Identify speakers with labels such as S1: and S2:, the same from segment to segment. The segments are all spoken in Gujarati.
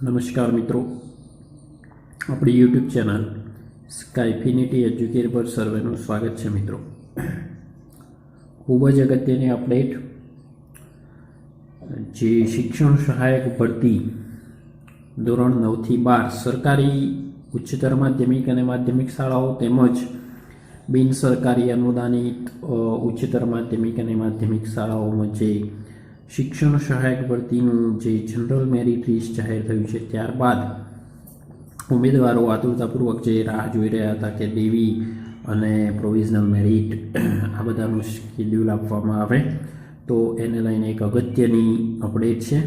S1: નમસ્કાર મિત્રો. આપણી યુટ્યુબ ચેનલ સ્કાયફિનિટી એજ્યુકેર પર સર્વેનું સ્વાગત છે મિત્રો. ખૂબ જ અગત્યની અપડેટ જે શિક્ષણ સહાયક ભરતી ધોરણ નવથી બાર સરકારી ઉચ્ચતર માધ્યમિક અને માધ્યમિક શાળાઓ તેમજ બિન સરકારી અનુદાનિત ઉચ્ચતર માધ્યમિક અને માધ્યમિક શાળાઓમાં જે શિક્ષણ સહાયક ભરતીનું જે જનરલ મેરિટ લિસ્ટ જાહેર થયું છે, ત્યારબાદ ઉમેદવારો આતુરતાપૂર્વક જે રાહ જોઈ રહ્યા હતા કે દેવી અને પ્રોવિઝનલ મેરિટ આ બધાનું શેડ્યુલ આપવામાં આવે, તો એને લઈને એક અગત્યની અપડેટ છે.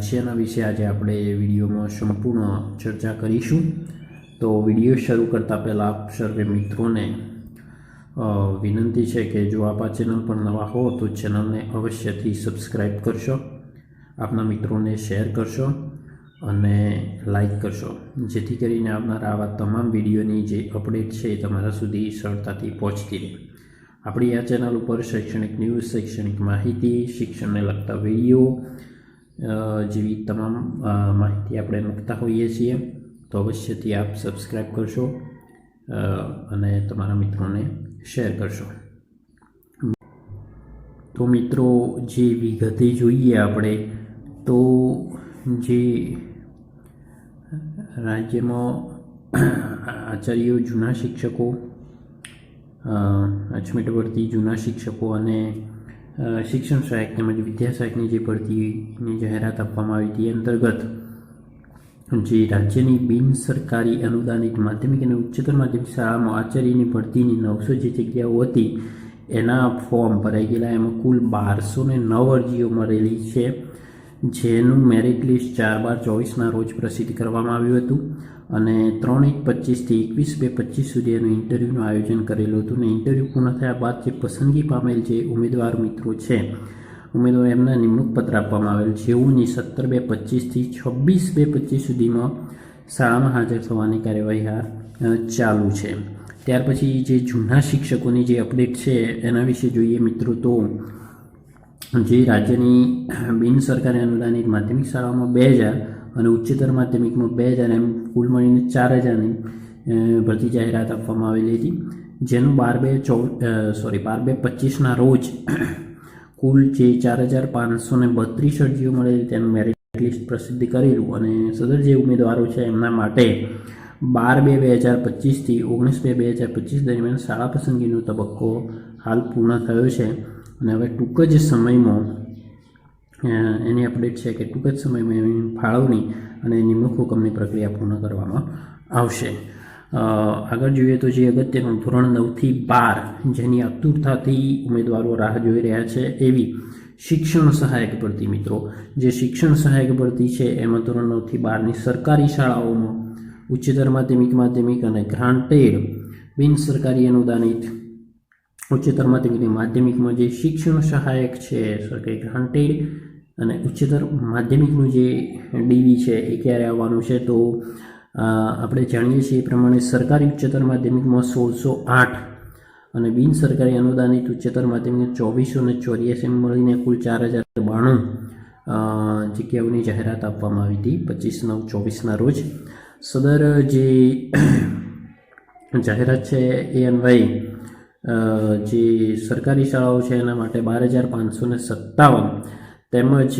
S1: જેના વિશે આજે આપણે વિડીયોમાં સંપૂર્ણ ચર્ચા કરીશું. તો વીડિયો શરૂ કરતાં પહેલાં આપ સર્વે મિત્રોને વિનંતી છે કે જો આપ આ ચેનલ પર નવા હો તો ચેનલને અવશ્યથી સબસ્ક્રાઈબ કરશો, આપના મિત્રોને શેર કરશો અને લાઈક કરશો. જેથી કરીને આવનારા આવા તમામ વિડીયોની જે અપડેટ છે એ તમારા સુધી સરળતાથી પહોંચતી રહે. આપણી આ ચેનલ ઉપર શૈક્ષણિક ન્યૂઝ, શૈક્ષણિક માહિતી, શિક્ષણને લગતા વીડિયો જેવી તમામ માહિતી આપણે મૂકતા હોઈએ છીએ, તો અવશ્યથી આપ સબસ્ક્રાઈબ કરશો. અને તમારા મિત્રોને શેર કરશો. તો મિત્રો, જે વિગતે જોઈએ આપણે, તો જે રાજ્યમાં આચાર્યો જૂના શિક્ષકો અચમેટ ભરતી જૂના શિક્ષકો અને શિક્ષણ સહાયક તેમજ વિદ્યા સહાયકની જે ભરતીની જાહેરાત આપવામાં આવી હતી અંતર્ગત જે રાજ્યની બિન સરકારી અનુદાનિત માધ્યમિક અને ઉચ્ચતર માધ્યમિક શાળામાં આચાર્યની ભરતીની નવસો જે જગ્યાઓ હતી, એના ફોર્મ ભરાઈ ગયેલા. એમાં કુલ બારસો ને નવ અરજીઓ મળેલી છે, જેનું મેરિટ લિસ્ટ ચાર બાર ચોવીસના રોજ પ્રસિદ્ધ કરવામાં આવ્યું હતું અને ત્રણ એક પચીસથી એકવીસ બે પચીસ સુધી એનું ઇન્ટરવ્યૂનું આયોજન કરેલું હતું અને ઇન્ટરવ્યૂ પૂર્ણ થયા બાદ જે પસંદગી પામેલ જે ઉમેદવાર મિત્રો છે ઉમેદવાર એમના નિમણૂક પત્ર આપવામાં આવેલ જેઓની સત્તર બે પચીસથી છવ્વીસ બે પચીસ સુધીમાં શાળામાં હાજર થવાની કાર્યવાહી આ ચાલુ છે. ત્યાર પછી જે જૂના શિક્ષકોની જે અપડેટ છે, એના વિશે જોઈએ મિત્રો તો જે રાજ્યની બિન સરકારી અનુદાનિત માધ્યમિક શાળાઓમાં બે હજાર અને ઉચ્ચતર માધ્યમિકમાં બે હજાર એમ કુલ મળીને ચાર હજારની ભરતી જાહેરાત આપવામાં આવેલી હતી. જેનું બાર બે ચૌ સોરી બાર બે પચીસના રોજ કુલ જે ચાર હજાર પાંચસો ને બત્રીસ અરજીઓ મળેલી તેનું મેરિટ લિસ્ટ પ્રસિદ્ધ કરેલું અને સદર જે ઉમેદવારો છે એમના માટે બાર બે બે હજાર પચીસથી ઓગણીસ બે બે હજાર પચીસ દરમિયાન શાળા પસંદગીનો તબક્કો હાલ પૂર્ણ થયો છે. અને હવે ટૂંક જ સમયમાં એની અપડેટ છે કે ટૂંક જ સમયમાં એની ફાળવણી અને નિમણૂક હુકમની પ્રક્રિયા પૂર્ણ કરવામાં આવશે. આગળ જોઈએ તો જે અગત્યનું ધોરણ નવથી બાર, જેની આતુરતાથી ઉમેદવારો રાહ જોઈ રહ્યા છે એવી શિક્ષણ સહાયક ભરતી મિત્રો. જે શિક્ષણ સહાયક ભરતી છે, એમાં ધોરણ નવથી બારની સરકારી શાળાઓમાં ઉચ્ચતર માધ્યમિક માધ્યમિક અને ગ્રાન્ટેડ બિન સરકારી અનુદાનિત ઉચ્ચતર માધ્યમિક અને માધ્યમિકમાં જે શિક્ષણ સહાયક છે, સરકારી ગ્રાન્ટેડ અને ઉચ્ચતર માધ્યમિકનું જે ડીવી છે, એ ક્યારે આવવાનું છે તો આપણે જાણીએ છીએ એ પ્રમાણે સરકારી ઉચ્ચતર માધ્યમિકમાં સોળસો આઠ અને બિન સરકારી અનુદાનિત ઉચ્ચતર માધ્યમિક ચોવીસો ને ચોર્યાસી મળીને કુલ ચાર હજાર બાણું જગ્યાઓની જાહેરાત આપવામાં આવી હતી પચીસ નવ ચોવીસના રોજ. સદર જે જાહેરાત છે એ અન્વયે જે સરકારી શાળાઓ છે એના માટે બાર હજાર પાંચસો ને સત્તાવન તેમજ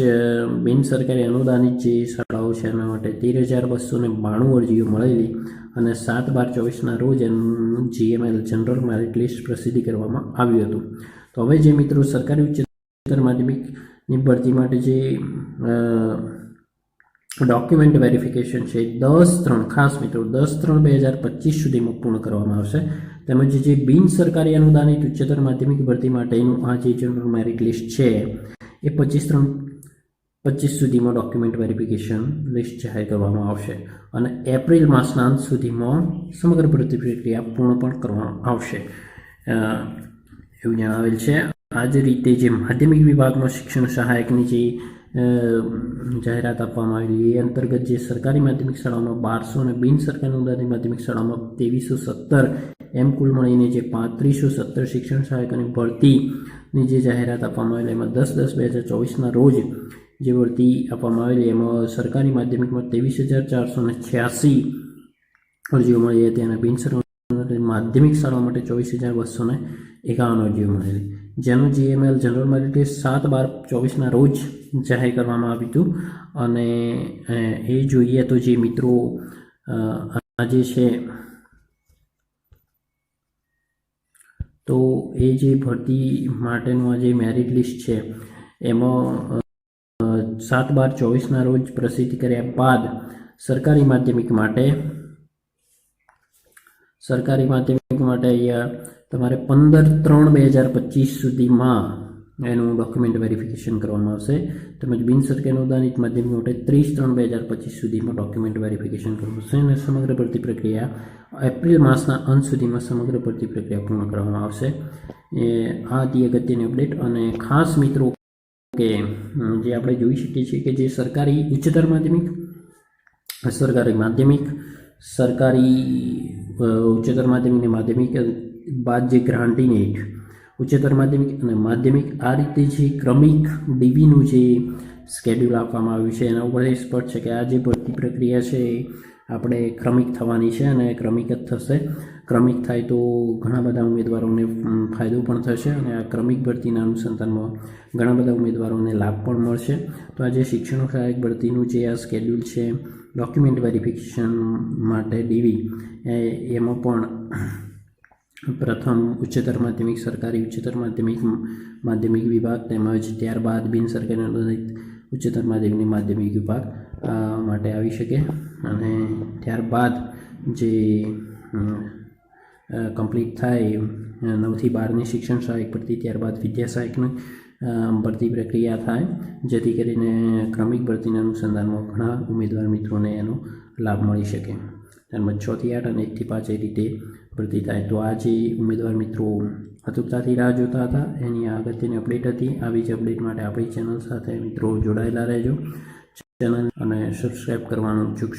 S1: બિન સરકારી અનુદાનિત જે શાળાઓ છે એના માટે તેર હજાર બસો ને બાણું અરજીઓ મળેલી અને સાત બાર ચોવીસના રોજ એનું, જીએમએલ જનરલ મેરિટ લિસ્ટ પ્રસિદ્ધ કરવામાં આવ્યું હતું. તો હવે જે મિત્રો સરકારી ઉચ્ચતર માધ્યમિકની ભરતી માટે જે ડોક્યુમેન્ટ વેરિફિકેશન છે દસ ત્રણ, ખાસ મિત્રો, દસ ત્રણ બે હજાર પચીસ સુધીમાં પૂર્ણ કરવામાં આવશે. તેમજ જે બિન સરકારી અનુદાનિત ઉચ્ચતર માધ્યમિક ભરતી માટેનું આ જે જનરલ મેરિટ લિસ્ટ છે એ પચીસ ત્રણ, પચીસ સુધીમાં ડોક્યુમેન્ટ વેરિફિકેશન લિસ્ટ જાહેર કરવામાં આવશે અને એપ્રિલ માસના અંત સુધીમાં સમગ્ર ભરતી પ્રક્રિયા પૂર્ણ પણ કરવામાં આવશે. એવું જણાવેલ છે. આ જ રીતે જે માધ્યમિક વિભાગમાં શિક્ષણ સહાયકની જે જાહેરાત આપવામાં આવેલી એ અંતર્ગત જે સરકારી માધ્યમિક શાળાઓમાં બારસો અને બિન સરકારી માધ્યમિક શાળાઓમાં ત્રેવીસો સત્તર એમ કુલ મળીને જે પાંત્રીસો સત્તર શિક્ષણ સહાયકોની ભરતીની જે જાહેરાત આપવામાં આવેલી, એમાં દસ દસ બે હજાર ચોવીસના રોજ જે ભરતી આપવામાં આવેલી, એમાં સરકારી માધ્યમિકમાં ત્રેવીસ હજાર ચારસો ને છ્યાસી અરજીઓ મળી હતી અને બિનસર માધ્યમિક શાળાઓ માટે ચોવીસ હજાર બસો ને એકાવન અરજીઓ મળેલી. જેનું જીએમએલ જનરલ મેરિટ સાત બાર ચોવીસના રોજ જાહેર કરવામાં આવ્યું હતું અને એ જોઈએ તો જે મિત્રો આજે છે તો એ જે ભરતી માટેનું આ જે મેરિટ લિસ્ટ છે, એમાં સાત બાર ચોવીસના રોજ પ્રસિદ્ધ કર્યા બાદ સરકારી માધ્યમિક માટે, સરકારી માધ્યમિક માટે અહીંયા તમારે પંદર ત્રણ બે હજાર પચીસ સુધીમાં એનું ડોક્યુમેન્ટ વેરિફિકેશન કરવામાં આવશે. તેમજ બિન સરકારી અનુદાનિત માધ્યમિક માટે ત્રીસ ત્રણ બે હજાર પચીસ સુધીમાં ડોક્યુમેન્ટ વેરિફિકેશન કરવું છે અને સમગ્ર ભરતી પ્રક્રિયા એપ્રિલ માસના અંત સુધીમાં સમગ્ર ભરતી પ્રક્રિયા પૂર્ણ કરવામાં આવશે. એ આ હતી અગત્યની અપડેટ અને ખાસ મિત્રો કે જે આપણે જોઈ શકીએ છીએ કે જે સરકારી ઉચ્ચતર માધ્યમિક સરકારી માધ્યમિક, સરકારી ઉચ્ચતર માધ્યમિક માધ્યમિક બાદ જે ગ્રાન્ટિંગ એડ ઉચ્ચતર માધ્યમિક અને માધ્યમિક આ રીતે જે ક્રમિક ડીવીનું જે સ્કેડ્યુલ આપવામાં આવ્યું છે, એના ઉપર સ્પષ્ટ છે કે આ જે ભરતી પ્રક્રિયા છે આપણે ક્રમિક થવાની છે અને ક્રમિક જ થશે. ક્રમિક થાય તો ઘણા બધા ઉમેદવારોને ફાયદો પણ થશે અને આ ક્રમિક ભરતીના અનુસંધાનમાં ઘણા બધા ઉમેદવારોને લાભ પણ મળશે. તો આ જે શિક્ષણ સહાયક ભરતીનું જે આ સ્કેડ્યુલ છે ડોક્યુમેન્ટ વેરિફિકેશન માટે ડીવી એમાં પણ પ્રથમ ઉચ્ચતર માધ્યમિક સરકારી ઉચ્ચતર માધ્યમિક માધ્યમિક વિભાગ તેમજ ત્યારબાદ બિન સરકારી અનુદાનિત ઉચ્ચતર માધ્યમિક માધ્યમિક વિભાગ માટે આવી શકે. અને ત્યારબાદ જે કમ્પ્લીટ થાય નવથી બારની શિક્ષણ સહાયક ભરતી, ત્યારબાદ વિદ્યા સહાયકની ભરતી પ્રક્રિયા થાય. જેથી કરીને ક્રમિક ભરતીના અનુસંધાનમાં ઘણા ઉમેદવાર મિત્રોને એનો લાભ મળી શકે. ત્યારબાદ છથી આઠ અને એકથી પાંચ એ રીતે ભરતી થાય તો આ જે ઉમેદવાર મિત્રો અતુકતાથી રાહ જોતા હતા એની આ અગત્યની અપડેટ હતી આવી જ અપડેટ માટે આપણી ચેનલ સાથે મિત્રો જોડાયેલા રહેજો ચેનલ અને સબસ્ક્રાઈબ કરવાનું ચૂકશો